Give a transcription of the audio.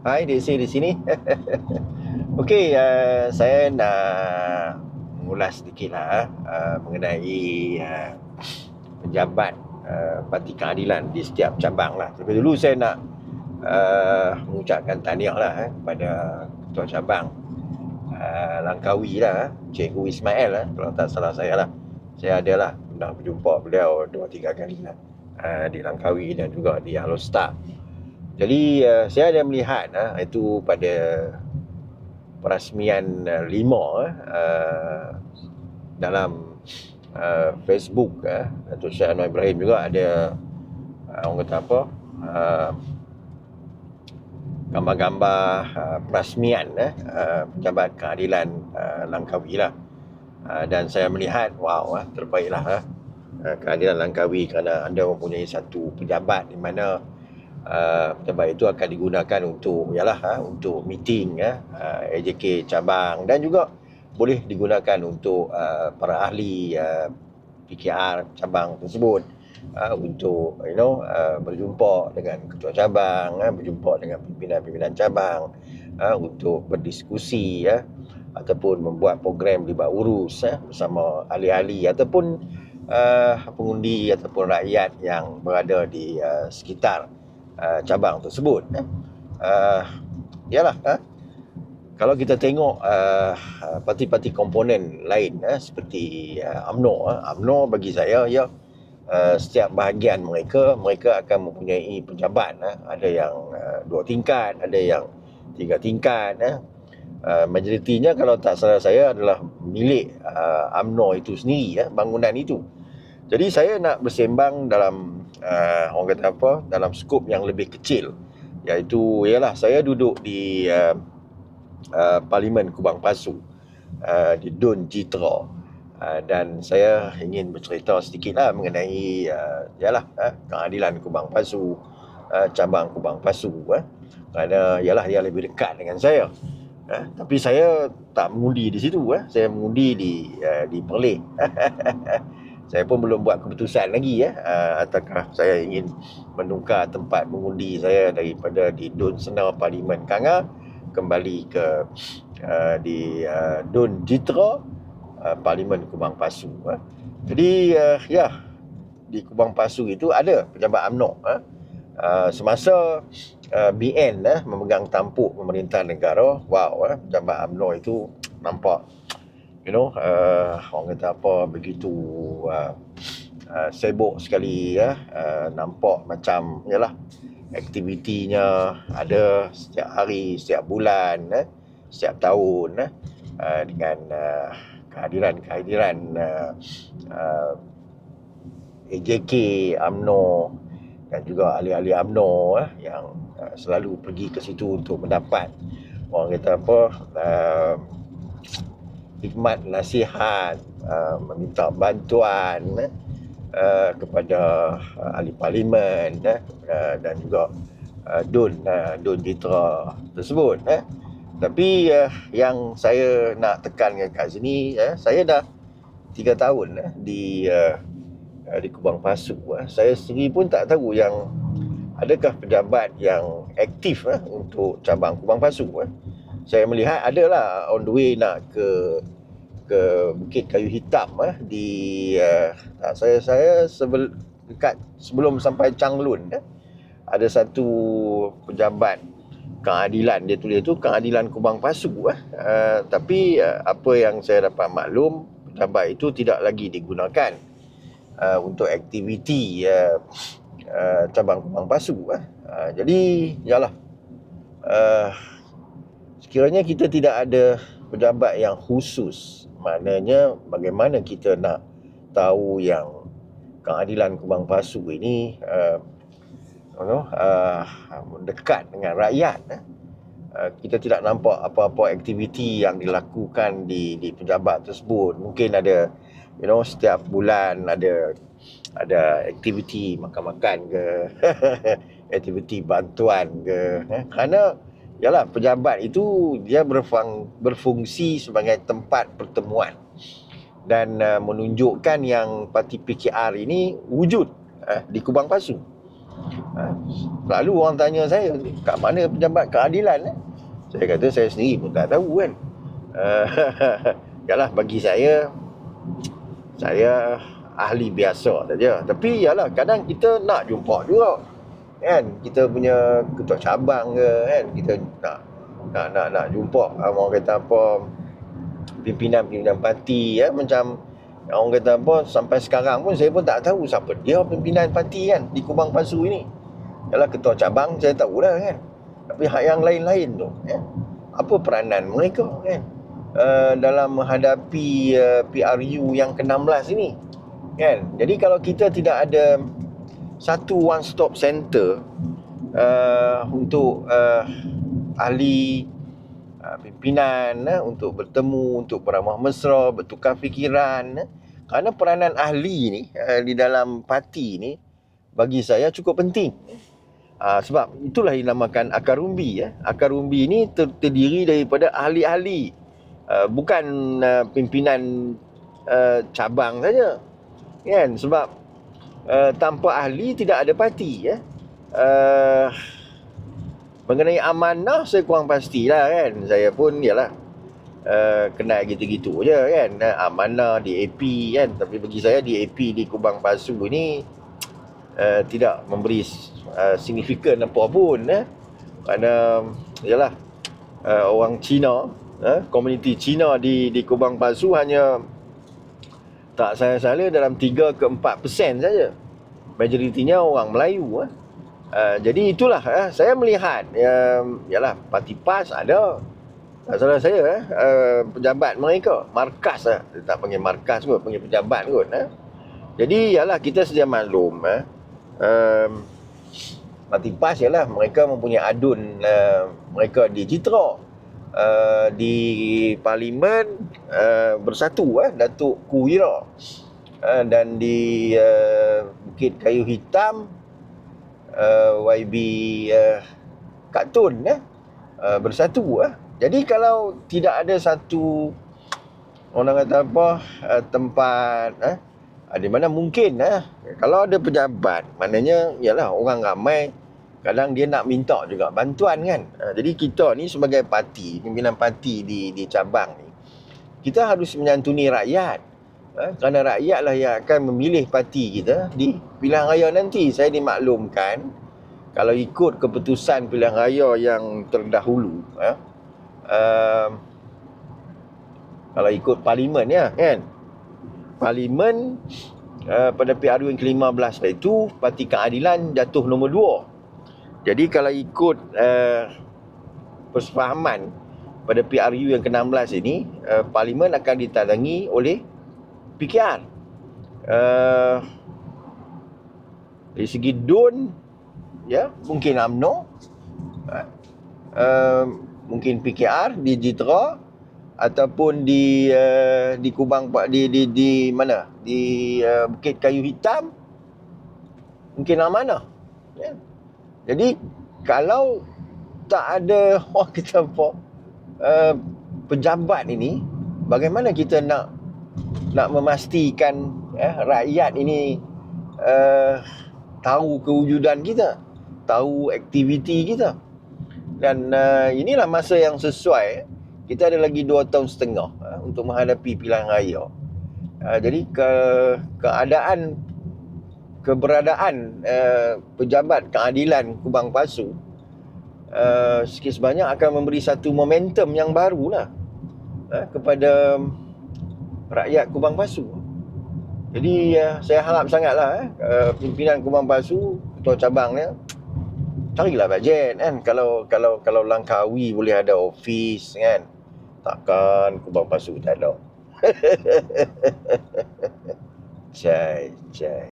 Hai, Desi di sini. Okey, uh, saya nak mengulas sedikit lah uh, mengenai uh, penjabat uh, Parti Keadilan di setiap cabang lah. Tapi dulu saya nak uh, mengucapkan tahniah lah eh, kepada Ketua Cabang uh, Langkawi lah, Cikgu Ismail lah, kalau tak salah saya lah. Saya ada lah pernah berjumpa beliau dua tiga kali lah uh, di Langkawi dan juga di Alostar. Jadi uh, saya ada melihat uh, itu pada perasmian uh, lima uh, dalam uh, Facebook uh, Datuk Syed Anwar Ibrahim juga ada uh, orang kata apa uh, gambar-gambar uh, perasmian uh, uh, pejabat keadilan uh, Langkawi lah. Uh, dan saya melihat wow uh, terbaiklah uh, keadilan Langkawi kerana anda mempunyai satu pejabat di mana uh, pejabat itu akan digunakan untuk yalah ha, untuk meeting ya uh, AJK cabang dan juga boleh digunakan untuk uh, para ahli uh, PKR cabang tersebut. Uh, untuk you know uh, berjumpa dengan ketua cabang uh, berjumpa dengan pimpinan-pimpinan cabang uh, untuk berdiskusi ya ataupun membuat program libat urus ya, bersama ahli-ahli ataupun uh, pengundi ataupun rakyat yang berada di uh, sekitar uh, cabang tersebut eh. uh, yalah uh, kalau kita tengok uh, parti-parti komponen lain uh, seperti uh, UMNO uh, UMNO bagi saya ya uh, setiap bahagian mereka mereka akan mempunyai pejabat uh, ada yang uh, dua tingkat ada yang tiga tingkat uh. Uh, majoritinya kalau tak salah saya adalah milik uh, UMNO itu sendiri ya, bangunan itu. Jadi saya nak bersembang dalam uh, orang kata apa? Dalam skop yang lebih kecil. Iaitu ialah saya duduk di uh, uh, Parlimen Kubang Pasu uh, di Dun Jitra. Uh, dan saya ingin bercerita sedikit lah mengenai uh, ialah uh, keadilan Kubang Pasu uh, cabang Kubang Pasu uh, kerana ialah dia lebih dekat dengan saya Eh, tapi saya tak mengundi di situ eh. Saya mengundi di uh, di Perlis. saya pun belum buat keputusan lagi ya. Uh, ataukah saya ingin menukar tempat mengundi saya daripada di Dun Senar Parlimen Kanga kembali ke uh, di uh, Dun Jitra uh, Parlimen Kubang Pasu. Eh. Jadi uh, ya di Kubang Pasu itu ada pejabat UMNO. Eh. Uh, semasa uh, BN eh, memegang tampuk pemerintahan negara, wow, eh, pejabat UMNO itu nampak, you know, uh, orang kata apa, begitu uh, uh, sibuk sekali, ya, uh, nampak macam, yalah, aktivitinya ada setiap hari, setiap bulan, eh, setiap tahun, eh, uh, dengan uh, kehadiran-kehadiran uh, uh, AJK, UMNO, dan juga ahli-ahli UMNO eh, yang uh, selalu pergi ke situ untuk mendapat orang kata apa uh, hikmat nasihat uh, meminta bantuan eh, uh, kepada uh, ahli parlimen uh, dan juga uh, Dun uh, Dun Jitra tersebut eh. tapi uh, yang saya nak tekankan kat sini saya dah 3 tahun di uh, di Kubang Pasu saya sendiri pun tak tahu yang adakah pejabat yang aktif untuk cabang Kubang Pasu saya melihat adalah on the way nak ke ke Bukit Kayu Hitam eh, di uh, saya saya sebel, dekat sebelum sampai Changlun eh, ada satu pejabat keadilan dia tulis tu keadilan Kubang Pasu eh. uh, tapi uh, apa yang saya dapat maklum pejabat itu tidak lagi digunakan uh, untuk aktiviti uh, uh, cabang Kubang Pasu uh. Uh, jadi yalah uh, sekiranya kita tidak ada pejabat yang khusus maknanya bagaimana kita nak tahu yang keadilan Kubang Pasu ini uh, know, uh, dekat dengan rakyat eh. Uh, kita tidak nampak apa-apa aktiviti yang dilakukan di di pejabat tersebut mungkin ada you know setiap bulan ada ada aktiviti makan-makan ke aktiviti bantuan ke eh? kerana yalah pejabat itu dia berfung, berfungsi sebagai tempat pertemuan dan uh, menunjukkan yang parti PKR ini wujud uh, di Kubang Pasu Ha? Lalu orang tanya saya, kat mana pejabat keadilan? Eh? Saya kata saya sendiri pun tak tahu kan. Uh, yalah bagi saya, saya ahli biasa saja. Tapi yalah kadang kita nak jumpa juga. Kan? Kita punya ketua cabang ke kan? Kita nak nak nak, nak jumpa orang kata apa pimpinan-pimpinan parti ya macam orang kata apa sampai sekarang pun saya pun tak tahu siapa dia pimpinan parti kan di Kubang Pasu ini. Yalah ketua cabang saya tahu dah kan. Tapi hak yang lain-lain tu ya. Apa peranan mereka kan? Uh, dalam menghadapi uh, PRU yang ke-16 ini kan. Jadi kalau kita tidak ada satu one stop center uh, untuk uh, ahli uh, pimpinan uh, untuk bertemu untuk beramah mesra bertukar fikiran uh, kerana peranan ahli ni uh, di dalam parti ni bagi saya cukup penting. Uh, sebab itulah dinamakan akar umbi ya. Akar umbi ni ter- terdiri daripada ahli-ahli. Uh, bukan uh, pimpinan uh, cabang saja. Kan? Sebab uh, tanpa ahli tidak ada parti ya. Uh, mengenai amanah saya kurang pastilah kan. Saya pun yalah uh, kenal gitu-gitu je kan. Uh, amanah DAP kan. Tapi bagi saya DAP di Kubang Pasu ni uh, tidak memberi uh, signifikan apa pun eh kerana yalah uh, orang Cina uh, komuniti Cina di di Kubang Pasu hanya tak saya salah dalam 3 ke 4% saja. Majoritinya orang Melayu eh. Uh, jadi itulah uh, saya melihat um, yalah parti PAS ada tak salah saya eh, uh, pejabat mereka markas eh. Dia tak panggil markas kot panggil pejabat kot eh. jadi yalah kita sedia maklum eh. um, parti PAS ialah mereka mempunyai adun uh, mereka di Citra uh, di parlimen uh, bersatu eh Datuk Kuwira uh, dan di uh, Bukit Kayu Hitam uh, YB uh, Katun eh. Uh, bersatu eh. Jadi kalau tidak ada satu orang kata apa uh, tempat eh di mana mungkin eh. Kalau ada pejabat maknanya ialah orang ramai kadang dia nak minta juga bantuan kan. Ha, jadi kita ni sebagai parti pimpinan parti di di cabang ni kita harus menyantuni rakyat ha, kerana rakyat lah yang akan memilih parti kita di pilihan raya nanti saya dimaklumkan kalau ikut keputusan pilihan raya yang terdahulu ha, uh, kalau ikut parlimen ya kan? Parlimen uh, pada PRU yang ke-15 itu Parti Keadilan jatuh nombor 2 jadi kalau ikut uh, persefahaman pada PRU yang ke-16 ini, uh, parlimen akan ditandangi oleh PKR. Uh, dari segi DUN, ya, mungkin UMNO, uh, mungkin PKR di Jitra ataupun di uh, di Kubang di di di mana? Di uh, Bukit Kayu Hitam. Mungkin mana? Ya. Yeah jadi kalau tak ada orang kita apa uh, pejabat ini bagaimana kita nak nak memastikan eh, rakyat ini uh, tahu kewujudan kita, tahu aktiviti kita. Dan uh, inilah masa yang sesuai kita ada lagi 2 tahun setengah uh, untuk menghadapi pilihan raya. Uh, jadi ke keadaan keberadaan uh, pejabat keadilan Kubang Pasu uh, sikit sebanyak akan memberi satu momentum yang baru lah uh, kepada rakyat Kubang Pasu. Jadi uh, saya harap sangatlah uh, pimpinan Kubang Pasu, ketua cabangnya carilah bajet kan kalau kalau kalau Langkawi boleh ada office kan. Takkan Kubang Pasu tak ada. cai, cai.